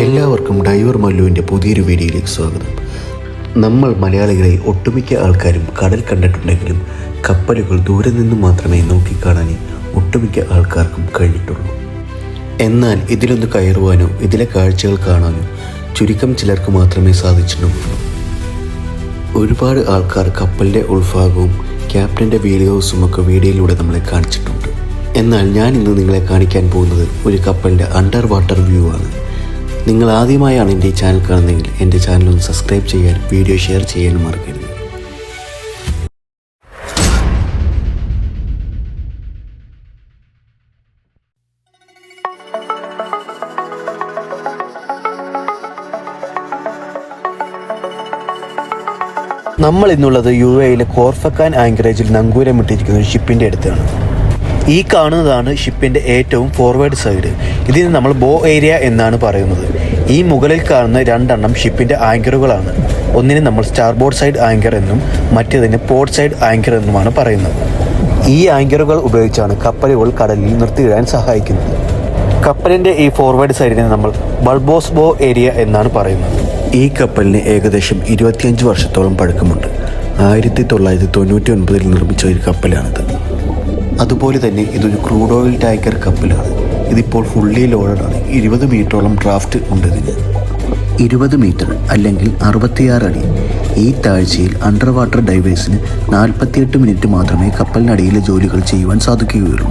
എല്ലാവർക്കും ഡൈവർ മല്ലുവിന്റെ പുതിയൊരു വീഡിയോയിലേക്ക് സ്വാഗതം. നമ്മൾ മലയാളികളെ ഒട്ടുമിക്ക ആൾക്കാരും കടൽ കണ്ടിട്ടുണ്ടെങ്കിലും കപ്പലുകൾ ദൂരെ നിന്ന് മാത്രമേ നോക്കിക്കാണാനേ ഒട്ടുമിക്ക ആൾക്കാർക്കും കഴിഞ്ഞിട്ടുള്ളൂ. എന്നാൽ ഇതിലൊന്ന് കയറുവാനോ ഇതിലെ കാഴ്ചകൾ കാണാനോ ചുരുക്കം ചിലർക്ക് മാത്രമേ സാധിച്ചിട്ടുള്ളൂ. ഒരുപാട് ആൾക്കാർ കപ്പലിന്റെ ഉൾഭാഗവും ക്യാപ്റ്റന്റെ വീഡിയോസും ഒക്കെ വീഡിയോയിലൂടെ നമ്മളെ കാണിച്ചിട്ടുണ്ട്. എന്നാൽ ഞാൻ ഇന്ന് നിങ്ങളെ കാണിക്കാൻ പോകുന്നത് ഒരു കപ്പലിന്റെ അണ്ടർ വാട്ടർ വ്യൂ ആണ്. നിങ്ങൾ ആദ്യമായാണ് എന്റെ ഈ ചാനൽ കാണുന്നതെങ്കിൽ എന്റെ ചാനൽ ഒന്ന് സബ്സ്ക്രൈബ് ചെയ്യാനും വീഡിയോ ഷെയർ ചെയ്യാനും മറക്കരുത്. നമ്മൾ ഇന്നുള്ളത് യു എയിലെ കോർഫക്കാൻ ആങ്കറേജിൽ നങ്കൂരമിട്ടിരിക്കുന്ന ഒരു ഷിപ്പിന്റെ അടുത്താണ്. ഈ കാണുന്നതാണ് ഷിപ്പിന്റെ ഏറ്റവും ഫോർവേഡ് സൈഡ് ഇതിന് നമ്മൾ ബോ ഏരിയ എന്നാണ് പറയുന്നത്. ഈ മുകളിൽ കാണുന്ന രണ്ടെണ്ണം ഷിപ്പിന്റെ ആങ്കറുകളാണ്. ഒന്നിന് നമ്മൾ സ്റ്റാർബോർഡ് സൈഡ് ആങ്കർ എന്നും മറ്റേതിന് പോർട്ട് സൈഡ് ആങ്കർ എന്നുമാണ് പറയുന്നത്. ഈ ആങ്കറുകൾ ഉപയോഗിച്ചാണ് കപ്പലുകൾ കടലിൽ നിർത്തിയിടാൻ സഹായിക്കുന്നത്. കപ്പലിന്റെ ഈ ഫോർവേഡ് സൈഡിനെ നമ്മൾ ബൾബോസ് ബോ ഏരിയ എന്നാണ് പറയുന്നത്. ഈ കപ്പലിന് ഏകദേശം ഇരുപത്തിയഞ്ച് വർഷത്തോളം പഴക്കമുണ്ട്. ആയിരത്തി തൊള്ളായിരത്തി തൊണ്ണൂറ്റി ഒൻപതിൽ നിർമ്മിച്ച ഒരു കപ്പലാണിത്. അതുപോലെ തന്നെ ഇതൊരു ക്രൂഡ് ഓയിൽ ടാങ്കർ കപ്പലാണ് ഇതിപ്പോൾ ഫുള്ളി ലോഡഡ് ആണ്. ഇരുപത് മീറ്ററോളം ഡ്രാഫ്റ്റ് ഉണ്ട് ഇതിന്. ഇരുപത് മീറ്റർ അല്ലെങ്കിൽ അറുപത്തിയാറ് അടി. ഈ താഴ്ചയിൽ അണ്ടർ വാട്ടർ ഡൈവേഴ്സിന് നാൽപ്പത്തിയെട്ട് മിനിറ്റ് മാത്രമേ കപ്പലിനടിയിലെ ജോലികൾ ചെയ്യുവാൻ സാധിക്കുകയുള്ളൂ.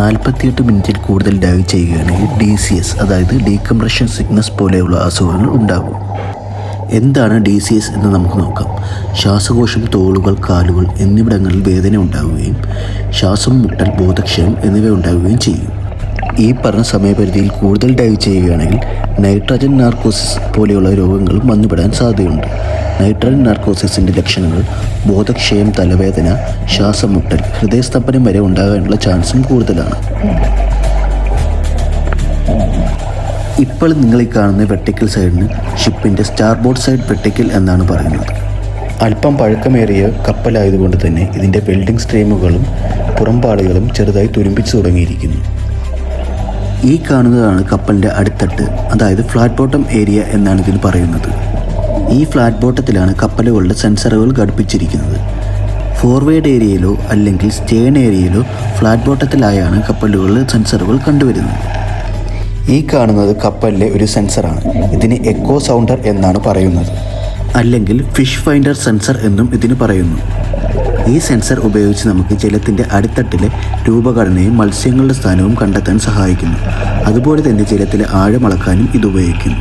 നാൽപ്പത്തിയെട്ട് മിനിറ്റിൽ കൂടുതൽ ഡൈവ് ചെയ്യുകയാണെങ്കിൽ ഡി സി എസ് അതായത് ഡീകംപ്രഷൻ സിക്നസ് പോലെയുള്ള അസുഖങ്ങൾ ഉണ്ടാകും. എന്താണ് ഡി സി എസ് എന്ന് നമുക്ക് നോക്കാം. ശ്വാസകോശം തോളുകൾ കാലുകൾ എന്നിവിടങ്ങളിൽ വേദന ഉണ്ടാവുകയും ശ്വാസം മുട്ടൽ ബോധക്ഷയം എന്നിവ ഉണ്ടാവുകയും ചെയ്യും. ഈ പറഞ്ഞ സമയപരിധിയിൽ കൂടുതൽ ഡൈവ് ചെയ്യുകയാണെങ്കിൽ നൈട്രജൻ നാർക്കോസിസ് പോലെയുള്ള രോഗങ്ങളും വന്നുപെടാൻ സാധ്യതയുണ്ട്. നൈട്രജൻ നാർക്കോസിസിന്റെ ലക്ഷണങ്ങൾ ബോധക്ഷയം തലവേദന ശ്വാസം മുട്ടൽ ഹൃദയസ്തംഭനം വരെ ഉണ്ടാകാനുള്ള ചാൻസും കൂടുതലാണ്. ഇപ്പോൾ നിങ്ങൾ ഈ കാണുന്ന വെട്ടിക്കൽ സൈഡിന് ഷിപ്പിന്റെ സ്റ്റാർബോർഡ് സൈഡ് വെട്ടിക്കൽ എന്നാണ് പറയുന്നത്. അല്പം പഴക്കമേറിയ കപ്പലായതുകൊണ്ട് തന്നെ ഇതിന്റെ വെൽഡിംഗ് സ്ട്രീമുകളും പുറംപാടുകളും ചെറുതായി തുരുമ്പിച്ചു തുടങ്ങിയിരിക്കുന്നു. ഈ കാണുന്നതാണ് കപ്പലിന്റെ അടിത്തട്ട് അതായത് ഫ്ലാറ്റ് ബോട്ടം ഏരിയ എന്നാണ് ഇതിന് പറയുന്നത്. ഈ ഫ്ലാറ്റ് ബോട്ടത്തിലാണ് കപ്പലുകളുടെ സെൻസറുകൾ ഘടിപ്പിച്ചിരിക്കുന്നത്. ഫോർവേഡ് ഏരിയയിലോ അല്ലെങ്കിൽ സ്റ്റേൺ ഏരിയയിലോ ഫ്ലാറ്റ് ബോട്ടത്തിലായാണ് കപ്പലുകളിൽ സെൻസറുകൾ കണ്ടുവരുന്നത്. ഈ കാണുന്നത് കപ്പലിലെ ഒരു സെൻസറാണ്. ഇതിന് എക്കോ സൗണ്ടർ എന്നാണ് പറയുന്നത്. അല്ലെങ്കിൽ ഫിഷ് ഫൈൻഡർ സെൻസർ എന്നും ഇതിന് പറയുന്നു. ഈ സെൻസർ ഉപയോഗിച്ച് നമുക്ക് ജലത്തിന്റെ അടിത്തട്ടിലെ രൂപഘടനയും മത്സ്യങ്ങളുടെ സ്ഥാനവും കണ്ടെത്താൻ സഹായിക്കുന്നു. അതുപോലെ തന്നെ ജലത്തിലെ ആഴം അളക്കാനും ഇത് ഉപയോഗിക്കുന്നു.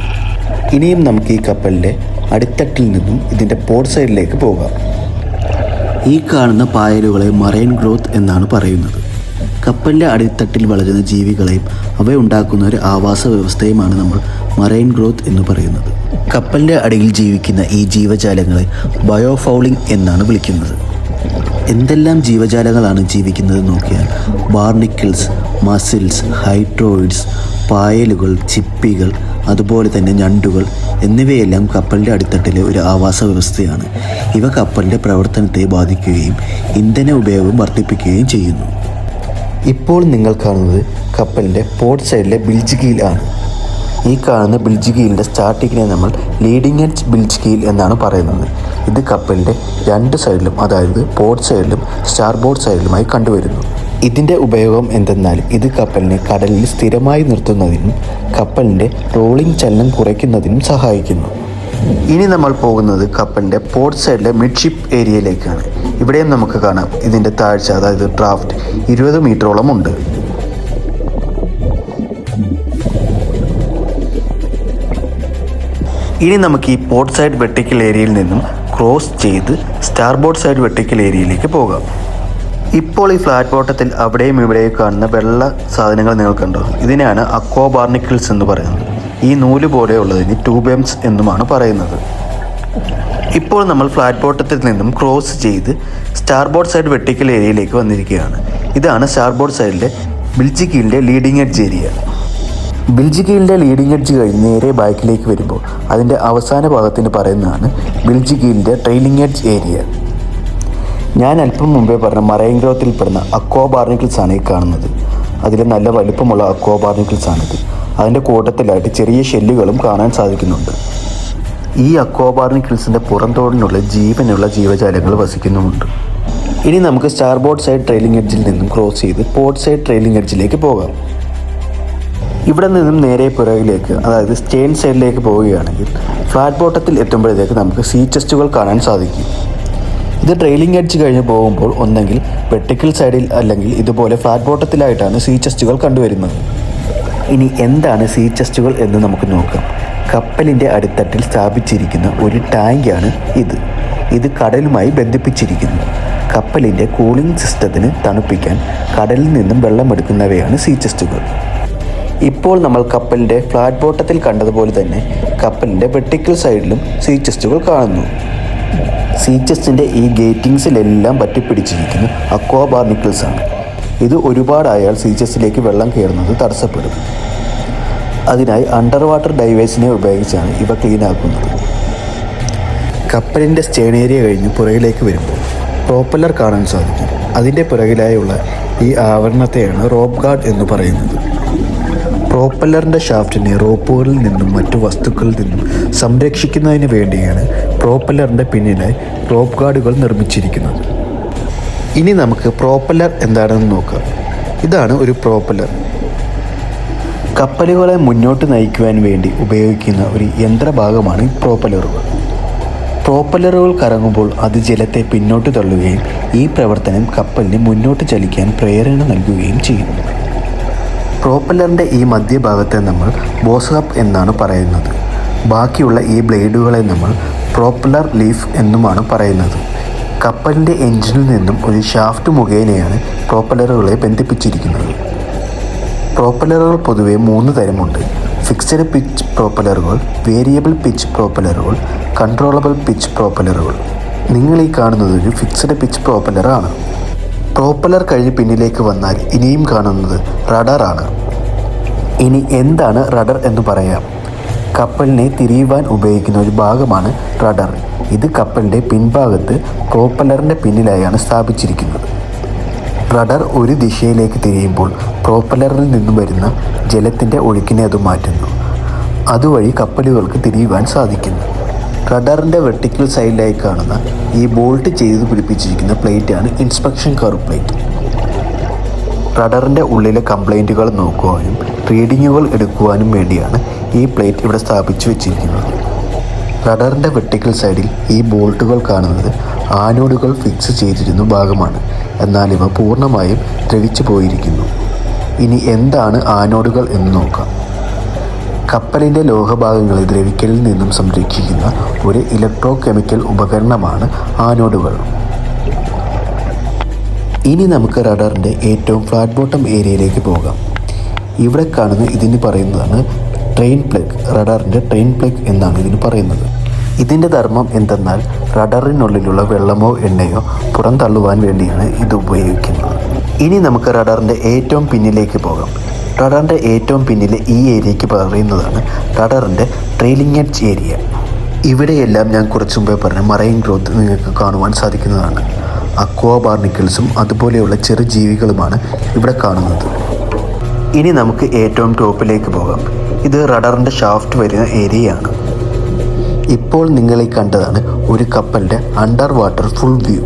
ഇനിയും നമുക്ക് ഈ കപ്പലിന്റെ അടിത്തട്ടിൽ നിന്നും ഇതിന്റെ പോർട്ട് സൈഡിലേക്ക് പോകാം. ഈ കാണുന്ന പായലുകളെ മറൈൻ ഗ്രോത്ത് എന്നാണ് പറയുന്നത്. കപ്പലിന്റെ അടിത്തട്ടിൽ വളരുന്ന ജീവികളെയും അവയുണ്ടാക്കുന്ന ഒരു ആവാസ വ്യവസ്ഥയുമാണ് നമ്മൾ മറൈൻ ഗ്രോത്ത് എന്ന് പറയുന്നത്. കപ്പലിന്റെ അടിയിൽ ജീവിക്കുന്ന ഈ ജീവജാലങ്ങളെ ബയോഫൗളിംഗ് എന്നാണ് വിളിക്കുന്നത്. എന്തെല്ലാം ജീവജാലങ്ങളാണ് ജീവിക്കുന്നത് നോക്കിയാൽ ബാർണിക്കിൾസ് മസിൽസ് ഹൈഡ്രോയിഡ്സ് പായലുകൾ ചിപ്പികൾ അതുപോലെ തന്നെ ഞണ്ടുകൾ എന്നിവയെല്ലാം കപ്പലിന്റെ അടിത്തട്ടിലെ ഒരു ആവാസ വ്യവസ്ഥയാണ് ഇവ കപ്പലിന്റെ പ്രവർത്തനത്തെ ബാധിക്കുകയും ഇന്ധന ഉപയോഗം വർദ്ധിപ്പിക്കുകയും ചെയ്യുന്നു. ഇപ്പോൾ നിങ്ങൾ കാണുന്നത് കപ്പലിന്റെ പോർട്ട് സൈഡിലെ ബിൽജ് കീൽ ആണ്. ഈ കാണുന്ന ബിൽജ് കീലിന്റെ സ്റ്റാർട്ടിങ്ങിനെ നമ്മൾ ലീഡിംഗ് എഡ്ജ് ബിൽജ് കീൽ എന്നാണ് പറയുന്നത്. ഇത് കപ്പലിന്റെ രണ്ട് സൈഡിലും അതായത് പോർട്ട് സൈഡിലും സ്റ്റാർബോർഡ് സൈഡിലുമായി കണ്ടുവരുന്നു. ഇതിന്റെ ഉപയോഗം എന്തെന്നാൽ ഇത് കപ്പലിനെ കടലിൽ സ്ഥിരമായി നിർത്തുന്നതിനും കപ്പലിന്റെ റോളിംഗ് ചലനം കുറയ്ക്കുന്നതിനും സഹായിക്കുന്നു. ഇനി നമ്മൾ പോകുന്നത് കപ്പലിന്റെ പോർട്ട് സൈഡിലെ മിഡ്ഷിപ്പ് ഏരിയയിലേക്കാണ് ഇവിടെയും നമുക്ക് കാണാം. ഇതിന്റെ താഴ്ച അതായത് ഡ്രാഫ്റ്റ് ഇരുപത് മീറ്ററോളം ഉണ്ട്. ഇനി നമുക്ക് ഈ പോർട്ട് സൈഡ് വെട്ടിക്കൽ ഏരിയയിൽ നിന്നും ക്രോസ് ചെയ്ത് സ്റ്റാർബോർഡ് സൈഡ് വെട്ടിക്കൽ ഏരിയയിലേക്ക് പോകാം. ഇപ്പോൾ ഈ ഫ്ലാറ്റ് ബോട്ടത്തിൽ അവിടെയും ഇവിടെയും കാണുന്ന വെള്ള സാധനങ്ങൾ നിങ്ങൾ കണ്ടോ? ഇതിനെയാണ് അക്വാബാർണിക്കിൾസ് എന്ന് പറയുന്നത്. ഈ നൂൽ പോലെയുള്ളതിന് ട്യൂബെംസ് എന്നുമാണ് പറയുന്നത്. ഇപ്പോൾ നമ്മൾ ഫ്ലാറ്റ് ബോട്ടത്തിൽ നിന്നും ക്രോസ് ചെയ്ത് സ്റ്റാർബോർഡ് സൈഡ് വെർട്ടിക്കൽ ഏരിയയിലേക്ക് വന്നിരിക്കുകയാണ്. ഇതാണ് സ്റ്റാർബോർഡ് സൈഡിലെ ബിൽജിക്കീലിന്റെ ലീഡിംഗ് എഡ്ജ് ഏരിയ ബിൽജിക്കീലിന്റെ ലീഡിംഗ് എഡ്ജ് കഴിഞ്ഞ് നേരെ ബാക്കിലേക്ക് വരുമ്പോൾ അതിന്റെ അവസാന ഭാഗത്തിന് പറയുന്നതാണ് ബിൽജിക്കീലിന്റെ ട്രെയിലിംഗ് എഡ്ജ് ഏരിയ ഞാൻ അല്പം മുമ്പേ പറഞ്ഞ മറൈൻ ഗ്രോത്തിൽപ്പെടുന്ന അക്വാ ബാർണിക്കിൾസ് ആണ് ഈ കാണുന്നത്. അതിൽ നല്ല വലുപ്പമുള്ള അക്വാ ബാർണിക്കിൾസ് ആണിത്. അതിന്റെ കൂട്ടത്തിലായിട്ട് ചെറിയ ഷെല്ലുകളും കാണാൻ സാധിക്കുന്നുണ്ട്. ഈ അക്വാബാർണി ഹിൽസിന്റെ പുറന്തോടിനുള്ള ജീവനുള്ള ജീവജാലങ്ങൾ വസിക്കുന്നുമുണ്ട്. ഇനി നമുക്ക് സ്റ്റാർ ബോർഡ് സൈഡ് ട്രെയിലിംഗ് എഡ്ജിൽ നിന്നും ക്രോസ് ചെയ്ത് പോർട്ട് സൈഡ് ട്രെയിലിംഗ് എഡ്ജിലേക്ക് പോകാം. ഇവിടെ നിന്നും നേരെ പുറകിലേക്ക് അതായത് സ്റ്റേൺ സൈഡിലേക്ക് പോവുകയാണെങ്കിൽ ഫ്ലാറ്റ് ബോട്ടത്തിൽ എത്തുമ്പോഴത്തേക്ക് നമുക്ക് സീ ചെസ്റ്റുകൾ കാണാൻ സാധിക്കും. ഇത് ട്രെയിലിംഗ് എഡ്ജ് കഴിഞ്ഞ് പോകുമ്പോൾ ഒന്നെങ്കിൽ വെട്ടിക്കൽ സൈഡിൽ അല്ലെങ്കിൽ ഇതുപോലെ ഫ്ലാറ്റ് ബോട്ടത്തിലായിട്ടാണ് സീ ചെസ്റ്റുകൾ കണ്ടുവരുന്നത്. ഇനി എന്താണ് സീ ചെസ്റ്റുകൾ എന്ന് നമുക്ക് നോക്കാം. കപ്പലിന്റെ അടിത്തട്ടിൽ സ്ഥാപിച്ചിരിക്കുന്ന ഒരു ടാങ്കാണ് ഇത്. ഇത് കടലുമായി ബന്ധിപ്പിച്ചിരിക്കുന്നു. കപ്പലിന്റെ കൂളിംഗ് സിസ്റ്റത്തിന് തണുപ്പിക്കാൻ കടലിൽ നിന്നും വെള്ളമെടുക്കുന്നവയാണ് സീ ചെസ്റ്റുകൾ. ഇപ്പോൾ നമ്മൾ കപ്പലിന്റെ ഫ്ലാറ്റ് ബോട്ടത്തിൽ കണ്ടതുപോലെ തന്നെ കപ്പലിന്റെ വെട്ടിക്കൽ സൈഡിലും സീ ചെസ്റ്റുകൾ കാണുന്നു. സീ ചെസ്റ്റിന്റെ ഈ ഗേറ്റിങ്സിലെല്ലാം പറ്റിപ്പിടിച്ചിരിക്കുന്ന അക്വാബാർണിക്കിൾസ് ആണ് ഇത് ഒരുപാടായാൽ സീച്ചസിലേക്ക് വെള്ളം കയറുന്നത് തടസ്സപ്പെടും. അതിനായി അണ്ടർ വാട്ടർ ഡൈവേഴ്സിനെ ഉപയോഗിച്ചാണ് ഇവ ക്ലീനാക്കുന്നത്. കപ്പലിന്റെ സ്റ്റേണേരിയ കഴിഞ്ഞ് പുറകിലേക്ക് വരുമ്പോൾ പ്രോപ്പലർ കാണാൻ സാധിക്കും. അതിന്റെ പുറകിലായുള്ള ഈ ആവരണത്തെയാണ് റോപ്പ് ഗാർഡ് എന്ന് പറയുന്നത്. പ്രോപ്പലറിന്റെ ഷാഫ്റ്റിനെ റോപ്പുകളിൽ നിന്നും മറ്റു വസ്തുക്കളിൽ നിന്നും സംരക്ഷിക്കുന്നതിന് വേണ്ടിയാണ് പ്രോപ്പലറിന്റെ പിന്നിലായി റോപ്പ് ഗാർഡുകൾ നിർമ്മിച്ചിരിക്കുന്നത്. ഇനി നമുക്ക് പ്രോപ്പല്ലർ എന്താണെന്ന് നോക്കാം. ഇതാണ് ഒരു പ്രോപ്പല്ലർ കപ്പലുകളെ മുന്നോട്ട് നയിക്കുവാൻ വേണ്ടി ഉപയോഗിക്കുന്ന ഒരു യന്ത്രഭാഗമാണ് പ്രോപ്പലറുകൾ പ്രോപ്പല്ലറുകൾ കറങ്ങുമ്പോൾ അത് ജലത്തെ പിന്നോട്ട് തള്ളുകയും ഈ പ്രവർത്തനം കപ്പലിന് മുന്നോട്ട് ചലിക്കാൻ പ്രേരണ നൽകുകയും ചെയ്യുന്നു പ്രോപ്പലറിന്റെ ഈ മധ്യഭാഗത്തെ നമ്മൾ ബോസ്ഹബ് എന്നാണ് പറയുന്നത്. ബാക്കിയുള്ള ഈ ബ്ലേഡുകളെ നമ്മൾ പ്രോപ്പലർ ലീഫ് എന്നുമാണ് പറയുന്നത്. കപ്പലിന്റെ എഞ്ചിനിൽ നിന്നും ഒരു ഷാഫ്റ്റ് മുഖേനയാണ് പ്രോപ്പലറുകളെ ബന്ധിപ്പിച്ചിരിക്കുന്നത്. പ്രോപ്പലറുകൾ പൊതുവെ മൂന്ന് തരമുണ്ട്. ഫിക്സഡ് പിച്ച് പ്രോപ്പലറുകൾ വേരിയബിൾ പിച്ച് പ്രോപ്പലറുകൾ കൺട്രോളബിൾ പിച്ച് പ്രോപ്പലറുകൾ നിങ്ങൾ ഈ കാണുന്നത് ഒരു ഫിക്സഡ് പിച്ച് പ്രോപ്പലറാണ് പ്രോപ്പലർ കഴിഞ്ഞ് പിന്നിലേക്ക് വന്നാൽ ഇനിയും കാണുന്നത് റഡറാണ് ഇനി എന്താണ് റഡർ എന്ന് പറയാം. കപ്പലിനെ തിരിയുവാൻ ഉപയോഗിക്കുന്ന ഒരു ഭാഗമാണ് റഡർ. ഇത് കപ്പലിന്റെ പിൻഭാഗത്ത് പ്രോപ്പലറിന്റെ പിന്നിലായാണ് സ്ഥാപിച്ചിരിക്കുന്നത്. റഡർ ഒരു ദിശയിലേക്ക് തിരിയുമ്പോൾ പ്രോപ്പലറിൽ നിന്നും വരുന്ന ജലത്തിന്റെ ഒഴുക്കിനെ അത് മാറ്റുന്നു. അതുവഴി കപ്പലുകൾക്ക് തിരിയുവാൻ സാധിക്കുന്നു. റഡറിന്റെ വെർട്ടിക്കൽ സൈഡിലായി കാണുന്ന ഈ ബോൾട്ട് ചെയ്ത് പിടിപ്പിച്ചിരിക്കുന്ന പ്ലേറ്റാണ് ഇൻസ്പെക്ഷൻ കർവ് പ്ലേറ്റ്. റഡറിന്റെ ഉള്ളിലെ കംപ്ലൈന്റുകൾ നോക്കുവാനും റീഡിങ്ങുകൾ എടുക്കുവാനും വേണ്ടിയാണ് ഈ പ്ലേറ്റ് ഇവിടെ സ്ഥാപിച്ചു വെച്ചിരിക്കുന്നത്. റഡറിന്റെ വെർട്ടിക്കൽ സൈഡിൽ ഈ ബോൾട്ടുകൾ കാണുന്നത് ആനോഡുകൾ ഫിക്സ് ചെയ്തിരുന്ന ഭാഗമാണ്. എന്നാൽ ഇവ പൂർണമായും ദ്രവിച്ചു പോയിരിക്കുന്നു. ഇനി എന്താണ് ആനോഡുകൾ എന്ന് നോക്കാം. കപ്പലിന്റെ ലോഹഭാഗങ്ങളെ ദ്രവിക്കലിൽ നിന്നും സംരക്ഷിക്കുന്ന ഒരു ഇലക്ട്രോ കെമിക്കൽ ഉപകരണമാണ് ആനോഡുകൾ. ഇനി നമുക്ക് റഡറിന്റെ ഏറ്റവും ഫ്ലാറ്റ് ബോട്ടം ഏരിയയിലേക്ക് പോകാം. ഇവിടെ കാണുന്ന ഇതിന് പറയുന്നതാണ് ട്രെയിൻ പ്ലഗ് റഡറിന്റെ ട്രെയിൻ പ്ലഗ് എന്നാണ് ഇതിന് പറയുന്നത്. ഇതിന്റെ ധർമ്മം എന്തെന്നാൽ റഡറിനുള്ളിലുള്ള വെള്ളമോ എണ്ണയോ പുറന്തള്ളുവാൻ വേണ്ടിയാണ് ഇത് ഉപയോഗിക്കുന്നത്. ഇനി നമുക്ക് റഡറിന്റെ ഏറ്റവും പിന്നിലേക്ക് പോകാം. റഡറിന്റെ ഏറ്റവും പിന്നിലെ ഈ ഏരിയയ്ക്ക് പറയുന്നതാണ് റഡറിന്റെ ട്രെയിലിംഗ് എഡ്ജ് ഏരിയ ഇവിടെയെല്ലാം ഞാൻ കുറച്ച് മുമ്പേ പറഞ്ഞ മറൈൻ ഗ്രോത്ത് നിങ്ങൾക്ക് കാണുവാൻ സാധിക്കുന്നതാണ്. അക്വാ ബാർണിക്കിൾസും അതുപോലെയുള്ള ചെറു ജീവികളുമാണ് ഇവിടെ കാണുന്നത്. ഇനി നമുക്ക് ഏറ്റവും ടോപ്പിലേക്ക് പോകാം. ഇത് റഡറിന്റെ ഷാഫ്റ്റ് വരുന്ന ഏരിയയാണ്. ഇപ്പോൾ നിങ്ങൾ ഈ കണ്ടതാണ് ഒരു കപ്പലിന്റെ under water full view.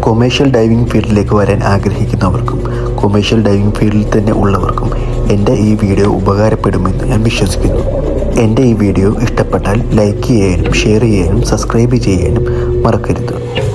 Commercial diving ഫീൽഡിലേക്ക് വരാൻ ആഗ്രഹിക്കുന്നവർക്കും കൊമേഴ്ഷ്യൽ ഡൈവിംഗ് ഫീൽഡിൽ തന്നെ ഉള്ളവർക്കും എന്റെ ഈ വീഡിയോ ഉപകാരപ്പെടുമെന്ന് ഞാൻ വിശ്വസിക്കുന്നു. എന്റെ ഈ വീഡിയോ ഇഷ്ടപ്പെട്ടാൽ ലൈക്ക് ചെയ്യാനും ഷെയർ ചെയ്യാനും സബ്സ്ക്രൈബ് ചെയ്യാനും മറക്കരുത്.